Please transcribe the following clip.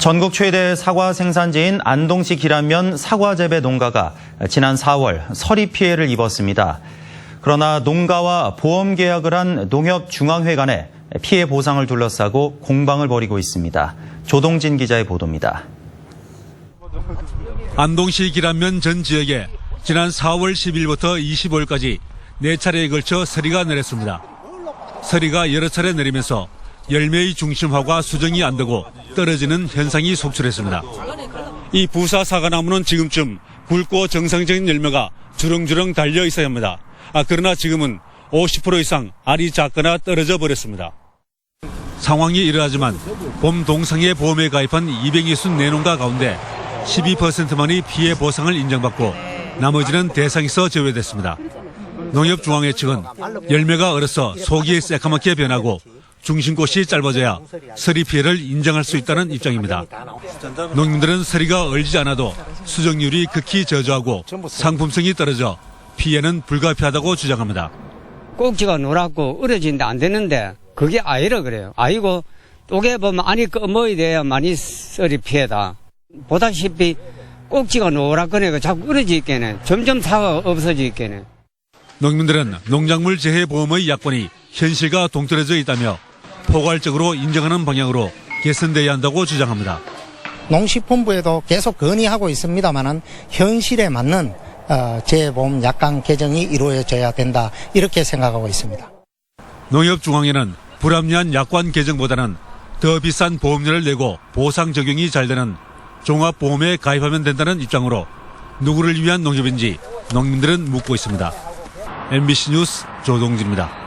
전국 최대 사과 생산지인 안동시 기란면 사과 재배 농가가 지난 4월 서리 피해를 입었습니다. 그러나 농가와 보험 계약을 한 농협중앙회 간에 피해 보상을 둘러싸고 공방을 벌이고 있습니다. 조동진 기자의 보도입니다. 안동시 기란면 전 지역에 지난 4월 10일부터 25일까지 네 차례에 걸쳐 서리가 내렸습니다. 서리가 여러 차례 내리면서 열매의 중심화가 수정이 안 되고 떨어지는 현상이 속출했습니다. 이 부사 사과나무는 지금쯤 굵고 정상적인 열매가 주렁주렁 달려 있어야 합니다. 아, 그러나 지금은 50% 이상 알이 작거나 떨어져 버렸습니다. 상황이 이러하지만 봄 동상의 보험에 가입한 264농가 가운데 12%만이 피해 보상을 인정받고 나머지는 대상에서 제외됐습니다. 농협중앙회 측은 열매가 얼어서 속이 새까맣게 변하고 중심꽃이 짧아져야 서리 피해를 인정할 수 있다는 입장입니다. 농민들은 서리가 얼지 않아도 수정률이 극히 저조하고 상품성이 떨어져 피해는 불가피하다고 주장합니다. 꼭지가 노랗고 으러지는데 안 되는데 그게 아니라 그래요. 아이고 또게 보면 안이 검어야 돼야 많이 썰이 피해다. 보다시피 꼭지가 노랗거나 자꾸 으러지겠네. 점점 사과가 없어지겠네. 농민들은 농작물 재해 보험의 약관이 현실과 동떨어져 있다며 포괄적으로 인정하는 방향으로 개선돼야 한다고 주장합니다. 농식품부에도 계속 건의하고 있습니다만은 현실에 맞는 어, 재보험 약관 개정이 이루어져야 된다 이렇게 생각하고 있습니다. 농협중앙회는 불합리한 약관 개정보다는 더 비싼 보험료를 내고 보상 적용이 잘 되는 종합보험에 가입하면 된다는 입장으로 누구를 위한 농협인지 농민들은 묻고 있습니다. MBC 뉴스 조동진입니다.